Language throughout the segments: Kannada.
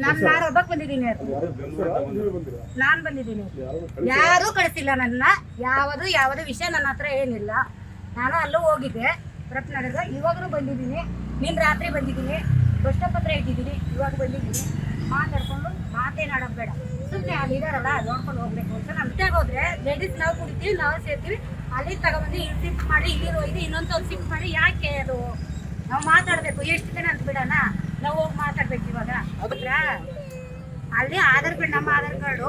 ನಾನ್ ನಾನು ಒಬ್ಬಕ್ ಬಂದಿದ್ದೀನಿ. ನಾನು ಬಂದಿದ್ದೀನಿ. ಯಾರು ಕಳಿಸಿಲ್ಲ ನನ್ನ. ಯಾವುದು ಯಾವುದು ವಿಷಯ ನನ್ನ ಹತ್ರ ಏನಿಲ್ಲ. ನಾನು ಅಲ್ಲೂ ಹೋಗಿದ್ದೆ. ರತ್ನಗರದ ಇವಾಗಲೂ ಬಂದಿದ್ದೀನಿ. ನಿನ್ನ ರಾತ್ರಿ ಬಂದಿದ್ದೀನಿ. ಹತ್ರ ಇಟ್ಟಿದ್ದೀನಿ ಇವಾಗ ಬಂದಿದ್ದೀನಿ. ಮಾತಾಡ್ಕೊಂಡು ಮಾತೇನಾಡೋದು ಬೇಡ. ಸುಮ್ಮನೆ ಅಲ್ಲಿ ಇದಾರಲ್ಲ ನೋಡ್ಕೊಂಡು ಹೋಗ್ಬೇಕು ಅಂತ. ನಮ್ಮ ಜೊತೆಗೆ ಹೋದ್ರೆ ಲೇಡೀಸ್ ನಾವು ಕುಡಿತೀವಿ, ನಾವು ಸೇರ್ತೀವಿ. ಅಲ್ಲಿ ತಗೊಂಬಂದು ಇಲ್ಲಿ ಶಿಫ್ಟ್ ಮಾಡಿ ಇಲ್ಲಿ ಒಯ್ದು ಇನ್ನೊಂದು ಶಿಫ್ಟ್ ಮಾಡಿ, ಯಾಕೆ ಅದು? ನಾವು ಮಾತಾಡ್ಬೇಕು. ಎಷ್ಟು ದಿನ ಅಂತ ಬಿಡೋಣ? ನಾವು ಹೋಗಿ ಮಾತಾಡ್ಬೇಕು ಇವಾಗ. ಹೌದ್ರಾ? ಅಲ್ಲಿ ಆಧಾರ್ ಕಾರ್ಡ್ ನಮ್ಮ ಆಧಾರ್ ಕಾರ್ಡು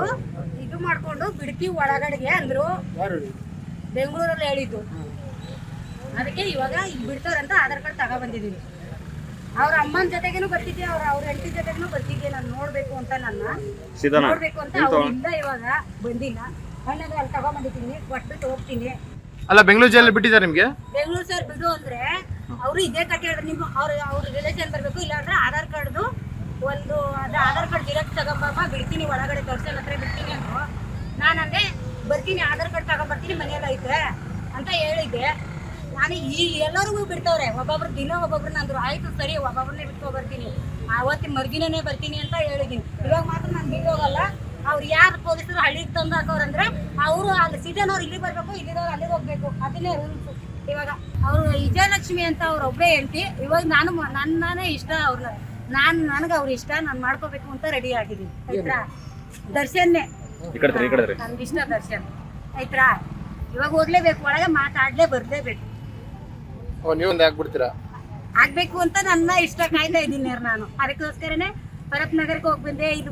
ಇದು ಮಾಡ್ಕೊಂಡು ಬಿಡ್ತಿ ಒಳಗಡೆಗೆ ಅಂದ್ರು. ಬೆಂಗಳೂರಲ್ಲಿ ಹೇಳಿದ್ದು. ಅದಕ್ಕೆ ಇವಾಗ ಇಲ್ಲಿ ಬಿಡ್ತಾರಂತ ಆಧಾರ್ ಕಾರ್ಡ್ ತಗೊಬಂದಿದ್ದೀನಿ ಅವ್ರ ಅಮ್ಮನ ಜೊತೆಗೇನು ಬರ್ತಿದ್ದೆ ಅವ್ರ ಅವ್ರ ಹೆಂಡತಿ ಜೊತೆಗೇನು ಬರ್ತಿದ್ದೆ ನಾನು ನೋಡ್ಬೇಕು ಅಂತ ನನ್ನ. ನೋಡ್ಬೇಕು ಅಂತ ಅವ್ರು ಇಲ್ಲ ಇವಾಗ ಬಂದಿಲ್ಲ. ಅಣ್ಣಗೆ ಅಲ್ಲಿ ತಗೊಂಡ್ಬಂದಿದ್ದೀನಿ ಕೊಟ್ಬಿಟ್ಟು ಹೋಗ್ತೀನಿ. ಅಲ್ಲ ಬೆಂಗಳೂರು ಜೈಲಲ್ಲಿ ಬಿಟ್ಟಿದ್ದಾರೆ ನಿಮಗೆ? ಬೆಂಗಳೂರು ಸರ್ ಬಿಡು ಅಂದ್ರೆ ಅವರು ಇದೇ ಕತೆ ಹೇಳಿದ್ರೆ ನಿಮ್ಮ ಅವ್ರ ಅವ್ರ ರಿಲೇಷನ್ ಬರಬೇಕು, ಇಲ್ಲಾಂದ್ರೆ ಆಧಾರ್ ಕಾರ್ಡ್ದು ಒಂದು ಅದು ಆಧಾರ್ ಕಾರ್ಡ್ ಜಿರಾಕ್ಸ್ ತಗೊಂಬಪ್ಪ ಬಿಡ್ತೀನಿ, ಒಳಗಡೆ ದರ್ಶನ್ ಹತ್ರ ಬಿಡ್ತೀನಿ ಅಂದರು. ನಾನು ಅಂದೆ, ಬರ್ತೀನಿ, ಆಧಾರ್ ಕಾರ್ಡ್ ತಗೊಂಬರ್ತೀನಿ, ಮನೆಯಲ್ಲಿ ಐತೆ ಅಂತ ಹೇಳಿದ್ದೆ. ನಾನು ಈ ಎಲ್ಲರಿಗೂ ಬಿಡ್ತವ್ರೆ. ಒಬ್ಬೊಬ್ರು ದಿನ ಒಬ್ಬೊಬ್ರನ್ನ ಅಂದ್ರು, ಆಯ್ತು ಸರಿ, ಒಬ್ಬೊಬ್ರನ್ನೇ ಬಿಟ್ಕೊ ಬರ್ತೀನಿ ಆವತ್ತಿನ ಮರ್ದಿನೇ ಬರ್ತೀನಿ ಅಂತ ಹೇಳಿದ್ದೀನಿ. ಇವಾಗ ಮಾತ್ರ ನಾನು ಬಿಟ್ಟು ಹೋಗಲ್ಲ. ಅವ್ರು ಯಾರು ಪೊಲೀಸರು ಹಳ್ಳಿಗೆ ತಂದು ಹಾಕೋರಂದ್ರೆ, ಅವರು ಅಲ್ಲಿ ಸಿಟಿನವ್ರು ಇಲ್ಲಿ ಬರಬೇಕು ಇಲ್ಲಿದವ್ರು ಅಲ್ಲಿಗೆ ಹೋಗ್ಬೇಕು. ಅದನ್ನೇ ರೂಲ್ಸ್ ಇವಾಗ ಅವರು ವಿಜಯಲಕ್ಷ್ಮಿ ಅಂತ ಅವ್ರ ಒಬ್ಬರೇ ಹೇಳ್ತಿ ಇವಾಗ ನಾನು ನನ್ನೇ ನನ್ನನೇ ಇಷ್ಟ ಅವ್ರನ್ನ ನಾನು ನನಗೆ ಅವ್ರ ಇಷ್ಟ ನಾನು ಮಾಡ್ಕೋಬೇಕು ಅಂತ ರೆಡಿ ಆಗಿದ್ದೀನಿ. ಆಯ್ತಾ? ದರ್ಶನ್ನೇ. ನನ್ಗೆ ಇಷ್ಟ ದರ್ಶನ್. ಆಯ್ತಾ? ಇವಾಗ ಹೋಗ್ಲೇಬೇಕು ಒಳಗೆ ಮಾತಾಡ್ಲೇ ಬರ್ಲೇಬೇಕು. ನೀವೊಂದು ಆಗ್ಬಿಡ್ತೀರಾ? ಆಗ್ಬೇಕು ಅಂತ ನನ್ನ ಇಷ್ಟ ಕಾಯ್ತಾ ಇದ್ದೀನಿ ನಾನು. ಅದಕ್ಕೋಸ್ಕರನೇ ಪರಪ್ ನಗರಕ್ಕೆ ಹೋಗ್ಬಂದೆ ಇದು